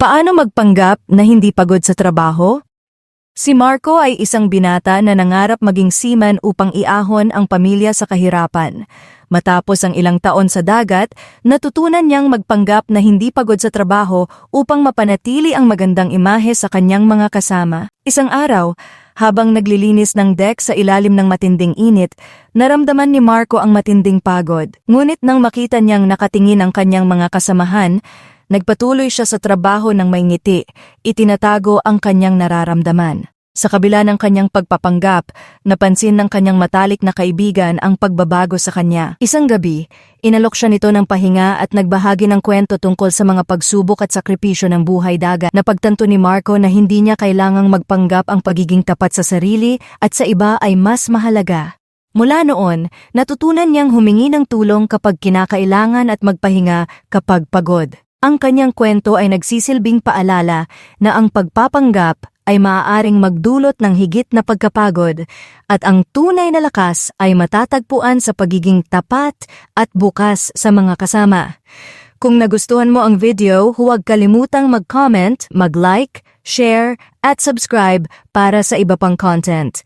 Paano magpanggap na hindi pagod sa trabaho? Si Marco ay isang binata na nangarap maging seaman upang iahon ang pamilya sa kahirapan. Matapos ang ilang taon sa dagat, natutunan niyang magpanggap na hindi pagod sa trabaho upang mapanatili ang magandang imahe sa kanyang mga kasama. Isang araw, habang naglilinis ng deck sa ilalim ng matinding init, naramdaman ni Marco ang matinding pagod. Ngunit nang makita niyang nakatingin ang kanyang mga kasamahan, Nagpatuloy siya sa trabaho ng may ngiti, itinatago ang kanyang nararamdaman. Sa kabila ng kanyang pagpapanggap, napansin ng kanyang matalik na kaibigan ang pagbabago sa kanya. Isang gabi, inalok siya nito ng pahinga at nagbahagi ng kwento tungkol sa mga pagsubok at sakripisyo ng buhay dagat. Napagtanto ni Marco na hindi niya kailangang magpanggap ang pagiging tapat sa sarili at sa iba ay mas mahalaga. Mula noon, natutunan niyang humingi ng tulong kapag kinakailangan at magpahinga kapag pagod. Ang kanyang kwento ay nagsisilbing paalala na ang pagpapanggap ay maaaring magdulot ng higit na pagkapagod at ang tunay na lakas ay matatagpuan sa pagiging tapat at bukas sa mga kasama. Kung nagustuhan mo ang video, huwag kalimutang mag-comment, mag-like, share, at subscribe para sa iba pang content.